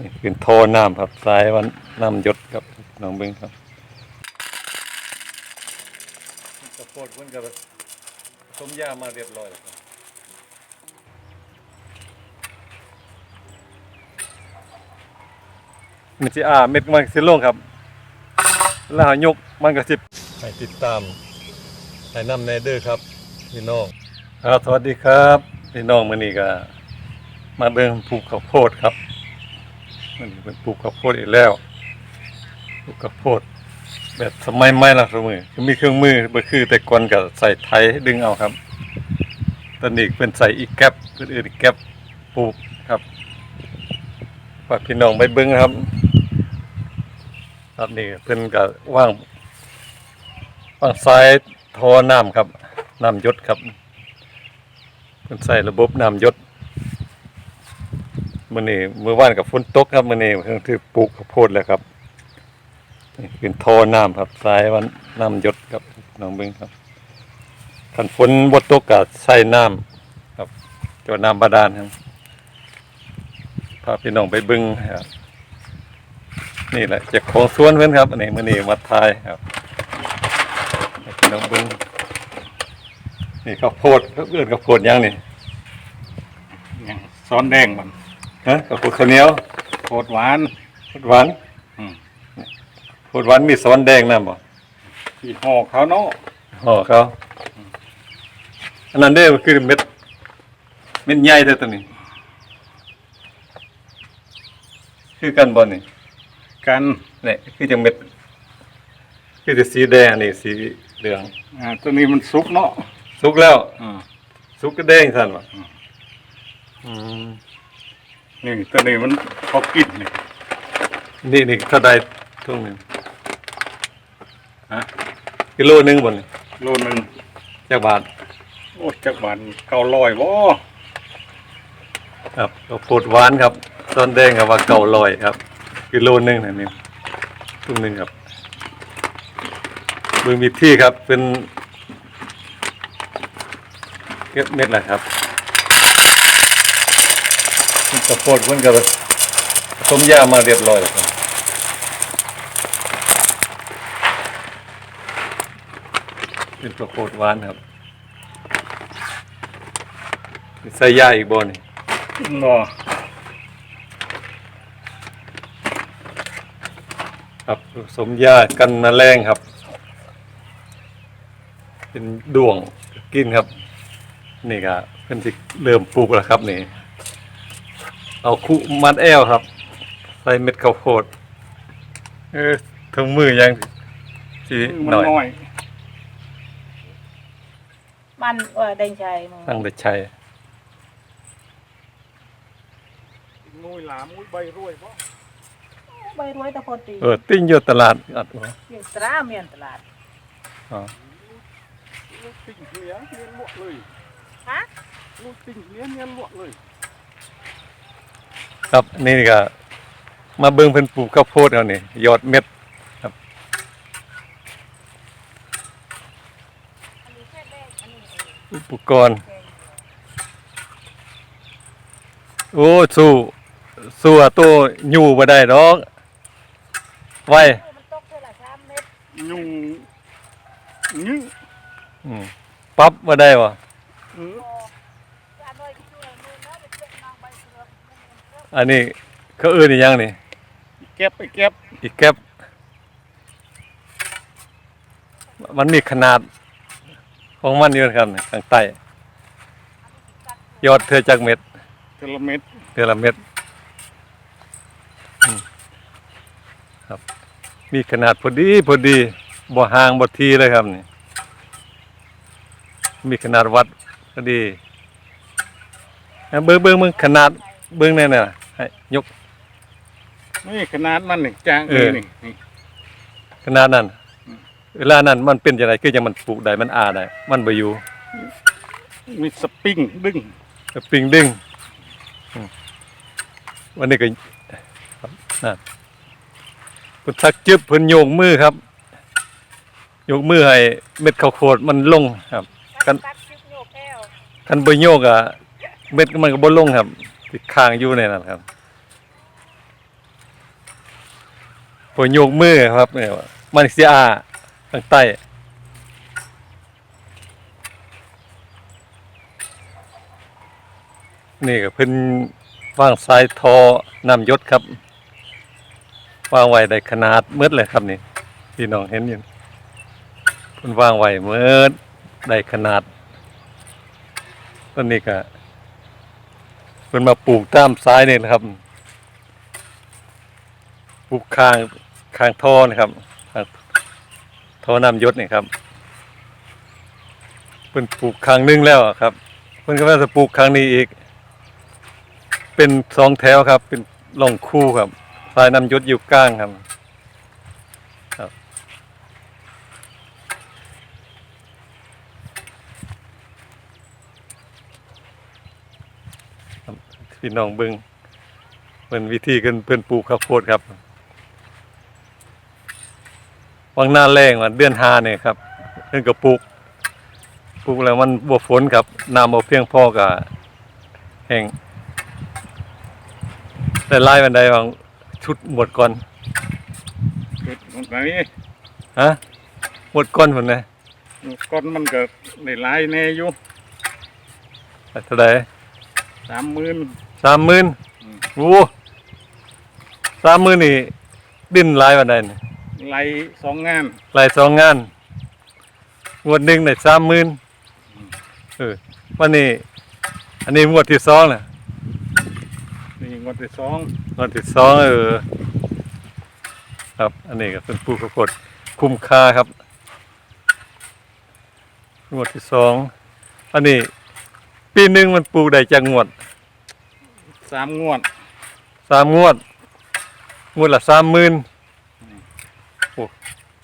นี่เป็นโทน้ำครับสายวันน้ำหยดครับน้องเบิ้งครับกระโพดเพิ่นกับสมยามาเรียบร้อยแล้วครับมันสิอ่าเม็ดมันสิลงครับ แล้วหายกมันก็สิให้ติดตามให้นำในเด้อครับพี่น้องครับสวัสดีครับพี่น้องมื้อนี้ก็มาเบิ่งปลูกข้าวโพดครับ มันเป็นปลูกข้าวโพดอีกแล้วปลูกข้าวโพด แบบสมัยใหม่ล่ะสมือคือมีเครื่องมือบ่คือ แต่ก่อนก็ใส่ไถดึงเอาครับ ตอนนี้เป็นใส่อีกแก๊ปเป็นอื่นอีกแก๊ปปลูกครับฝากพี่น้องไปเบิ่งครับครับนี่เพิ่นก็ว่างว่างซ้ายทอน้ำครับน้ำยดครับเพิ่นใส่ระบบน้ำยด มื้อนี้มื้อวานกับฝนตกครับมื้อนี้เพิ่นถือปลูกข้าวโพดแล้วครับนี่เป็นทอน้ำครับสายวันน้ำหยดครับน้องเบิ่งครับคันฝนบ่ตกก็ใส่น้ำครับเจ้าน้ำบาดาลครับพาพี่น้องไปเบิ่งครับนี่แหละเจ้าของสวนเพื่อนครับอันนี้มื่อนี้มาทายครับพี่น้องเบิ้งนี่ข้าวโพดเขาเอื้อนข้าวโพดยังนี่ยังซ้อนแดงมัน ฮะข้าวโพดข้าวเหนียวโคตรหวานโพดหวานอืมโพดหวานมีซ้อนแดงนะบ่ที่ห่อเขาเนาะห่อเขาอันนั้นเด้อคือเม็ด เม็ดใหญ่เด้อตัวนี้ คือกันบ่นี่กันนี่คือจังเม็ด คือจะสีแดงอันนี่สีเหลือง อ่าตัวนี้มันสุกเนาะสุกแล้ว อ่าสุกก็แดงสั่นบ่อืมอืม นี่ตัวนี้มันพอกินนี่นี่นี่เท่าใดทุ่งหนึ่งฮะกิโลหนึงบนโลหนึงจากบาทโอ้จักบาทเก้าร้อยบ่ครับข้าวโพดหวานครับต้นแดงครับว่าเก่าลอยครับ กิโลหนึงนะนี่ทุ่งหนึ่งครับเบิ่งวิธีครับเป็นเก็บเม็ดแหละครับ ข้าวโพดเพิ่นก็ผสมยามาเรียบร้อยแล้วครับเป็นข้าวโพดหวานครับใส่ยาอีกบ่นี่บ่ครับผสมยากันแมลงครับ เป็นด่วงกินครับ นี่ก็เพิ่นสิเริ่มปลูกแล้วครับนี่ เอาคุมัดแอวครับ ใส่เม็ดข้าวโพดเออถึงมือยังสิมันหน่อยน้อย มันเออได้ใจมึงตั้งแต่ใช้มุ้ยหลามมุ้ยใบรวยบ่ใบรวยตะโพตีเออติ้งอยู่ตลาดอัดหัวอยู่ตราเมียนตลาดอ๋อลูกติ่งเลี้ยงเลี้ยงลวกเลยฮะลูกติ่งเลี้ยงเลี้ยงลวกเลย ครับนี่ก็มาเบิ่งเพิ่นปลูกข้าวโพดเอานี่ยอดเม็ดอันนี้แค่แรกอันนี้เองอุปกรณ์ โอ้สู้สู้อะตัวอยู่บ่ได้ดอกไว้มันตกเท่าไหร่สามเม็ดยุงยึงอืมปรั๊บบ่ได้บ่ เออพอจะหน่อยที่ดูมือนะไปเจ็บนางใบเสือ อันนี้เขาเอื้อนอีหยังนี่เก็บไปเก็บอีกแก๊บมันมีขนาดของมันอยู่ครับนี่ข้างใต้ยอดเธอจักเม็ดเทละเม็ดเทือละเม็ดอืมครับ มีขนาดพอดีพอดีบ่ห่างบ่ทีเลยครับนี่มีขนาดวัดพอดีอะเบิ่งเบิ่งเบิ่งขนาด เบิ่งแน่น่ะให้ยก นี่ขนาดมันนี่จางเอนี่อนี่นี่ ขนาดนั้นเวลานั้นมันเป็นจังไดคือจังมันปลูกได้มันอาได้มันบ่อยู่มีสปริงดึงก็ปิงดึงอืมวันนี้ก็ครับนั่นเพิ่นทักจึบเพิ่นโยกมือครับโยกมือให้เม็ดข้าวโพดมันลงครับ กักันนตัดชิบโยกแก้วคันบ่โยกอะเม็ดมันก็บ่ลงครับ ติดค้างอยู่ในนั้นครับพอโยกมือครับเนี่ยมันเสียอาทางใต้นี่ก็เพิ่นวางสายทอน้ำยศครับวางไว้ได้ขนาดมืดเลยครับนี่พี่น้องเห็นอยู่เพิ่นวางไว้มืดได้ขนาดต้นนี้ก็ เพิ่นมาปลูกตามซ้ายเนี่ยนะครับ ปลูกคางคางท่อนะครับท่อน้ำยศเนี่ยครับเพิ่นปลูกคางหนึงแล้วครับเพิ่นก็ว่าจะปลูกคางนี้อีก เป็นสองแถวครับ เป็นล่องคู่ครับสายน้ำยศอยู่กลางครับ พี่น้องเบิงเป็นวิธีกันเพื่อนปลูกข้าวโพดครับวังหน้าแรงวันเดือนหาเนี่ยครับเพื่อนก็ปลูกปลูกแล้วมันบ่ฝนครับน้ำบ่เพียงพอกับแห้งแต่ไล่บันไดบางชุดหมดก่อนเกิดหมดไหนฮะหมดก่อนพุ่นนะก้อนมันเกิดในลายแน่อยู่เท่าใดสามหมื่น สามหมื่นอืมโอ้สามหมื่นนี่ดิ้นหลายบันไดนี่ไล่สองงานหลายสองงานงวดหนึ่งได้สามหมื่นเออวันนี้ อันนี้งวดที่สองน่ะนี่งวดที่สองงวดที่สองเออครับ อันนี้ก็เป็นปลูกข้าวโพดคุ้มค่าครับงวดที่สอง อันนี้ ปีหนึ่งมันปลูกได้จากงวด สามงวด สามงวด งวดละสามหมื่นโอ้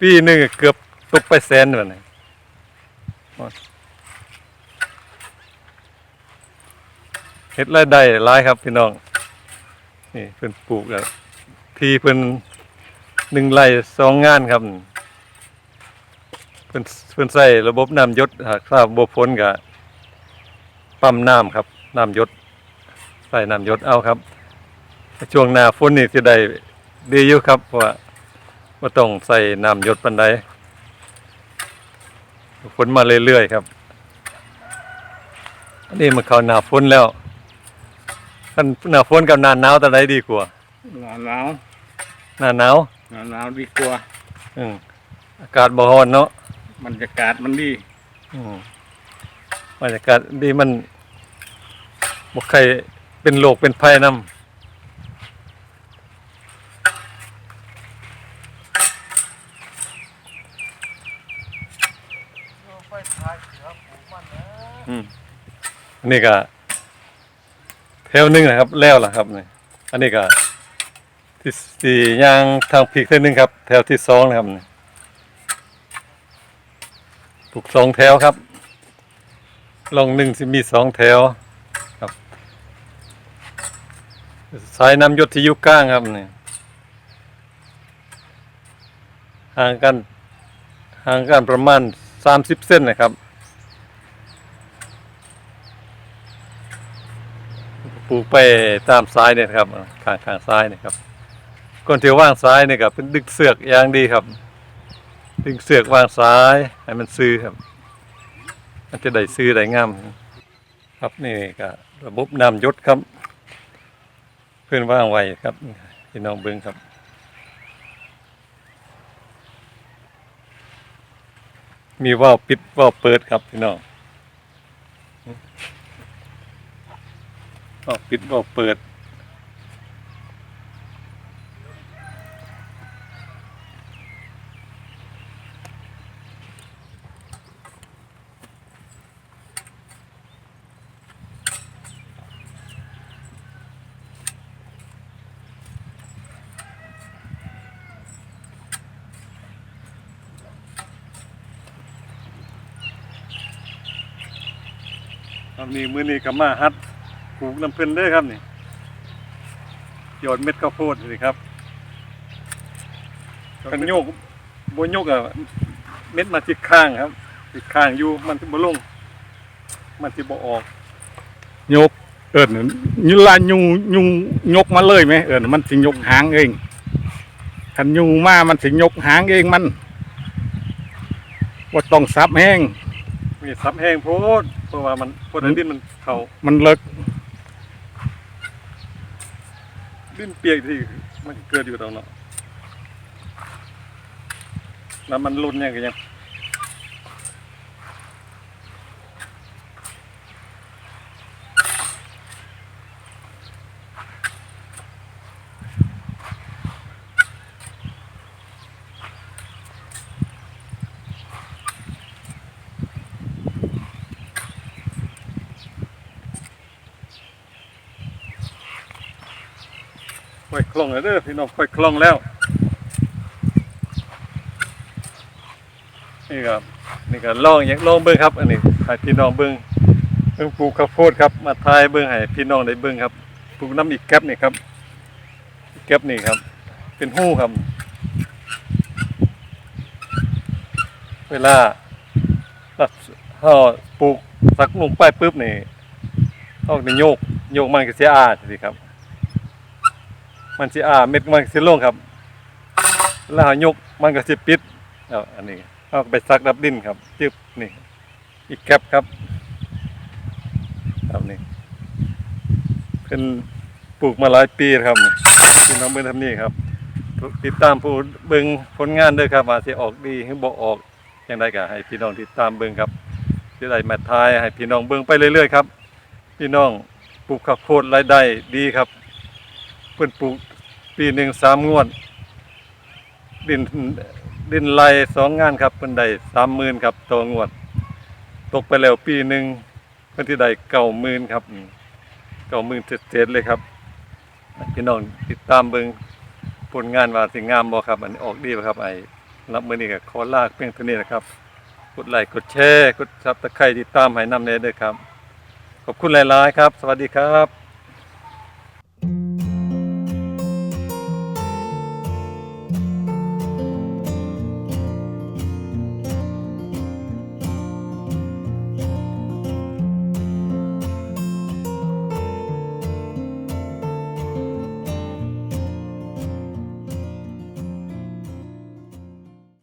ปีหนึ่งเกือบตกไปแสนแบบนี้เฮ็ดไรายได้หลายครับพี่น้อง นี่เพิ่นปลูกแล้วที่เพิ่นหนึ่งไร่สองงานครับ เพิ่นเพิ่นใส่ระบบน้ำยศหากทราบบ่พ้นก็ปั๊มน้ำครับ น้ำยศ ใส่น้ำหยศเอาครับ ช่วงหน้าฝนนี่จะได้ดีอยู่ครับเพราะว่าบ่ต้องใส่น้ำหยศปานใดฝนมาเรื่อยๆครับอันนี้มันเข้าหน้าฝนแล้วคันหน้าฝนกับหน้าหนาวตอนใดดีกว่าหนาวหนาวหน้าหนาวหนาวหนาวดีกว่าอืมอากาศบ่ร้อนเนาะบรรยากาศมันดีอืมบรรยากาศดีมันบ่ใคร เป็นโรคเป็นภัยนำอืมอันนี้ก็แถวหนึงนะครับ แล้วล่ะครับนี่อันนี้ก็ที่สี่ย่างทางพีกเท่านึงครับ แถวที่สองนะครับนี่ปลูกสองแถวครับ ลองหนึ่งสิมีสองแถวครับ สายน้ำยศที่ยุกลางครับนี่ห่างกันห่างกันประมาณสามสิบเส้นนะครับ ปลูกไปตามซ้ายเนี่ยครับข้างข้างซ้ายเนี่ยครับก่อนที่ว่างซ้ายเนี่ยครับเป็นดึงเสือกอย่างดีครับ ดึงเสือกวางซ้ายให้มันซื้อครับ มันจะได้ซื้อได้งามครับนี่ก็ระบบน้ำยศครับ เพื่อนว่างไว้ครับพี่น้องเบิ้งครับมีว่าวปิดว่าวเปิดครับพี่น้องก็ปิดก็เปิด นี่มื้อนี้ก็มาฮัดปลูกน้ำเพิ่นเด้อครับนี่หยอดเม็ดข้าวโพดสิครับกันโยกบ่โยกอะเม็ดมาติดข้างครับ ติดข้างอยู่มันสิบ่ลง มันสิบ่ออกยกเอิญยุลายุงยุงยกมาเลยไหมเอิญมันสิยกหางเองคันยุงมามันสิยกหางเองมันว่าต้องซับแห้ง มีซับแห้งโพดเพราะว่ามันโพดอันดินมันเขามันเลิกดินเปียกที่มันเกิดอยู่ตรงเนาะแล้วมันรุนยังไงยัง ค่อยคล่องแล้วเด้อพี่น้องค่อยคล่องแล้วนี่ครับนี่ก็ลองอยากลองเบิ่งครับ อันนี้ให้พี่น้องเบิ่งเบิ่งปลูกข้าวโพดครับ มาทายเบิ่งให้พี่น้องได้เบิ่งครับปลูกน้ำอีกแก๊บนี่ครับอีกแก๊บนี่ครับ เป็นหู้ครับ เวลาเราเฮาปลูกสักลงไปปุ๊บนี่เฮานี่โยกโยกมันก็เสิอาสิครับ มันสิอ่าเม็ดมันสิลงครับ แล้วเอายกมันก็สิปิดเอาอันนี้เอาไปซักดับดินครับจึบนี่ อีกแคปครับครับนี่เพิ่นปลูกมาหลายปีครับนี่พี่น้องเบิ่งทำนี่ครับ ติดตามผู้เบิ่งผลงานด้วยครับว่าสิออกดีหรือบ่ออกย่างไรก็ให้พี่น้องติดตามเบิ่งครับสิได้มาทายให้พี่น้องเบิ่งไปเรื่อยๆครับพี่น้องปลูกข้าวโพดรายได้ดีครับ เพิ่นปลูกปีหนึ่งสามงวด ดินดินไรสองงานครับเพิ่นได้สามหมื่นครับต่องวด ตกไปแล้วปีหนึ่งเพิ่นที่ได้เก้าหมื่นครับเก้าหมื่นเจ็ดๆเลยครับพี่น้องติดตามเบิงผลงานว่าสิงามบ่ครับ อันนี้ออกดีบ่ครับ ไอ้รับมือนี้ก็ขอลาเพียงเท่านี้นะครับ กดไลค์กดแชร์กด Subscribe ติดตามให้นำแน่เด้อครับ ขอบคุณหลาย ๆ ครับ สวัสดีครับ